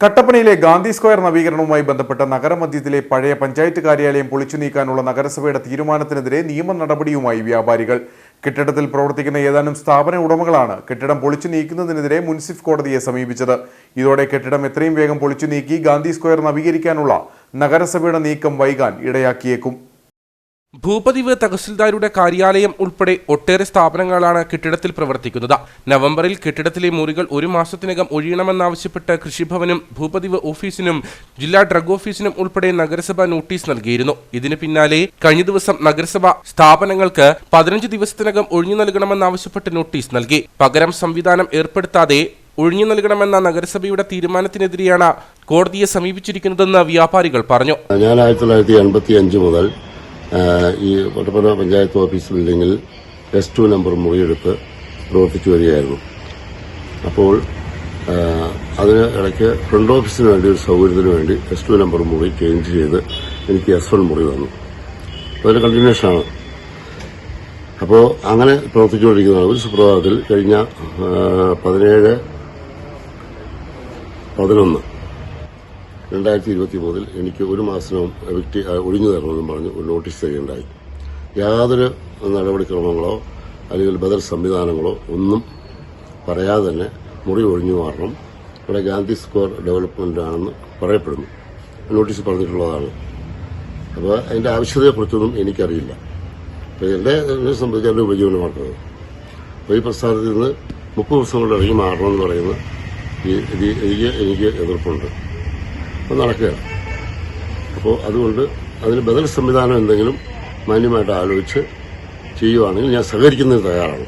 കട്ടപ്പനയിലെ Gandhi square നവീകരണവുമായി ബന്ധപ്പെട്ട നഗരമധ്യത്തിലെ പഴയ പഞ്ചായത്ത് കാര്യാലയം പൊളിച്ചു നീക്കാനുള്ള നഗരസഭയുടെ തീരുമാനത്തിനെതിരെ നിയമ നടപടിയുമായി വ്യാപാരികൾ. കെട്ടിടത്തിൽ പ്രവർത്തിക്കുന്ന ഏതാനും സ്ഥാപന ഉടമകളാണ് കെട്ടിടം പൊളിച്ചു നീക്കുന്നതിനെതിരെ മുൻസിഫ് കോടതിയെ സമീപിച്ചത്. ഇതോടെ കെട്ടിടം എത്രയും വേഗം പൊളിച്ചു നീക്കി ഗാന്ധി സ്ക്വയർ നവീകരിക്കാനുള്ള നഗരസഭയുടെ നീക്കം വൈകാൻ ഇടയാക്കിയേക്കും. ഭൂപതിവ് തഹസിൽദാരുടെ കാര്യാലയം ഉൾപ്പെടെ ഒട്ടേറെ സ്ഥാപനങ്ങളാണ് കെട്ടിടത്തിൽ പ്രവർത്തിക്കുന്നത്. നവംബറിൽ കെട്ടിടത്തിലെ മുറികൾ ഒരു മാസത്തിനകം ഒഴിയണമെന്നാവശ്യപ്പെട്ട് കൃഷിഭവനും ഭൂപതിവ് ഓഫീസിനും ജില്ലാ ഡ്രഗ് ഓഫീസിനും ഉൾപ്പെടെ നഗരസഭ നോട്ടീസ് നൽകിയിരുന്നു. ഇതിന് പിന്നാലെ കഴിഞ്ഞ ദിവസം നഗരസഭ സ്ഥാപനങ്ങൾക്ക് പതിനഞ്ച് ദിവസത്തിനകം ഒഴിഞ്ഞു നൽകണമെന്നാവശ്യപ്പെട്ട് നോട്ടീസ് നൽകി. പകരം സംവിധാനം ഏർപ്പെടുത്താതെ ഒഴിഞ്ഞു നൽകണമെന്ന നഗരസഭയുടെ തീരുമാനത്തിനെതിരെയാണ് കോടതിയെ സമീപിച്ചിരിക്കുന്നതെന്ന് വ്യാപാരികൾ പറഞ്ഞു. ഞാൻ ആയിരത്തി തൊള്ളായിരത്തി എൺപത്തി അഞ്ച് മുതൽ ഈ വട്ടപ്പന പഞ്ചായത്ത് ഓഫീസ് ബിൽഡിങ്ങിൽ എസ് ടു നമ്പർ മുറിയെടുത്ത് പ്രവർത്തിച്ചു വരികയായിരുന്നു. അപ്പോൾ അതിന് ഇടയ്ക്ക് ഫ്രണ്ട് ഓഫീസിന് വേണ്ടി ഒരു സൗകര്യത്തിന് വേണ്ടി എസ് ടു നമ്പർ മുറി ചേഞ്ച് ചെയ്ത് എനിക്ക് എസ് വൺ മുറി വന്നു അതൊരു കണ്ടിന്യൂഷനാണ് അപ്പോൾ അങ്ങനെ പ്രവർത്തിച്ചുകൊണ്ടിരിക്കുന്നതാണ് ഒരു സുപ്രഭാതത്തിൽ കഴിഞ്ഞ പതിനേഴ് പതിനൊന്ന് രണ്ടായിരത്തി ഇരുപത്തി മൂന്നിൽ എനിക്ക് ഒരു മാസവും വ്യക്തി ഒഴിഞ്ഞു തരണമെന്നും പറഞ്ഞ് ഒരു നോട്ടീസ് തരികയുണ്ടായി. യാതൊരു നടപടിക്രമങ്ങളോ അല്ലെങ്കിൽ ബദൽ സംവിധാനങ്ങളോ ഒന്നും പറയാതെ തന്നെ മുറി ഒഴിഞ്ഞു മാറണം. ഇവിടെ ഗാന്ധി സ്ക്വയർ ഡെവലപ്മെന്റ് ആണെന്ന് പറയപ്പെടുന്നു. നോട്ടീസ് പറഞ്ഞിട്ടുള്ളതാണ്. അപ്പോൾ അതിന്റെ ആവശ്യതയെക്കുറിച്ചൊന്നും എനിക്കറിയില്ല. അപ്പോൾ എന്റെ എന്നെ സംബന്ധിച്ച് എന്റെ ഉപജീവനമാക്കുന്നത് അപ്പോൾ ഈ പ്രസ്ഥാനത്തിൽ നിന്ന് മുപ്പത് ദിവസം കൊണ്ട് ഇറങ്ങി മാറണമെന്ന് പറയുന്ന ഈ എനിക്ക് എതിർപ്പുണ്ട്. അത് നടക്കുകയാണ്. അപ്പോൾ അതുകൊണ്ട് അതിന് ബദൽ സംവിധാനം എന്തെങ്കിലും മാന്യമായിട്ട് ആലോചിച്ച് ചെയ്യുവാണെങ്കിൽ ഞാൻ സഹകരിക്കുന്നതിന് തയ്യാറാണ്.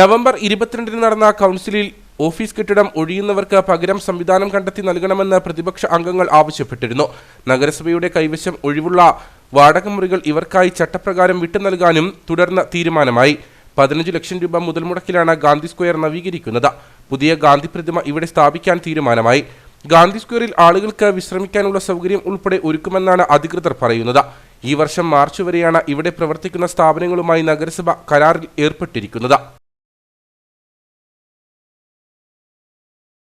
നവംബർ ഇരുപത്തിരണ്ടിന് നടന്ന കൗൺസിലിൽ ഓഫീസ് കെട്ടിടം ഒഴിയുന്നവർക്ക് പകരം സംവിധാനം കണ്ടെത്തി നൽകണമെന്ന് പ്രതിപക്ഷ അംഗങ്ങൾ ആവശ്യപ്പെട്ടിരുന്നു. നഗരസഭയുടെ കൈവശം ഒഴിവുള്ള വാടക മുറികൾ ഇവർക്കായി ചട്ടപ്രകാരം വിട്ടു നൽകാനും തുടർന്ന് തീരുമാനമായി. പതിനഞ്ച് ലക്ഷം രൂപ മുതൽ മുടക്കിലാണ് ഗാന്ധി സ്ക്വയർ നവീകരിക്കുന്നത്. പുതിയ ഗാന്ധി പ്രതിമ ഇവിടെ സ്ഥാപിക്കാൻ തീരുമാനമായി. ഗാന്ധി സ്ക്വയറിൽ ആളുകൾക്ക് വിശ്രമിക്കാനുള്ള സൗകര്യം ഉൾപ്പെടെ ഒരുക്കുമെന്നാണ് അധികൃതർ പറയുന്നത്. ഈ വർഷം മാർച്ച് വരെയാണ് ഇവിടെ പ്രവർത്തിക്കുന്ന സ്ഥാപനങ്ങളുമായി നഗരസഭ കരാറിൽ ഏർപ്പെട്ടിരിക്കുന്നത്.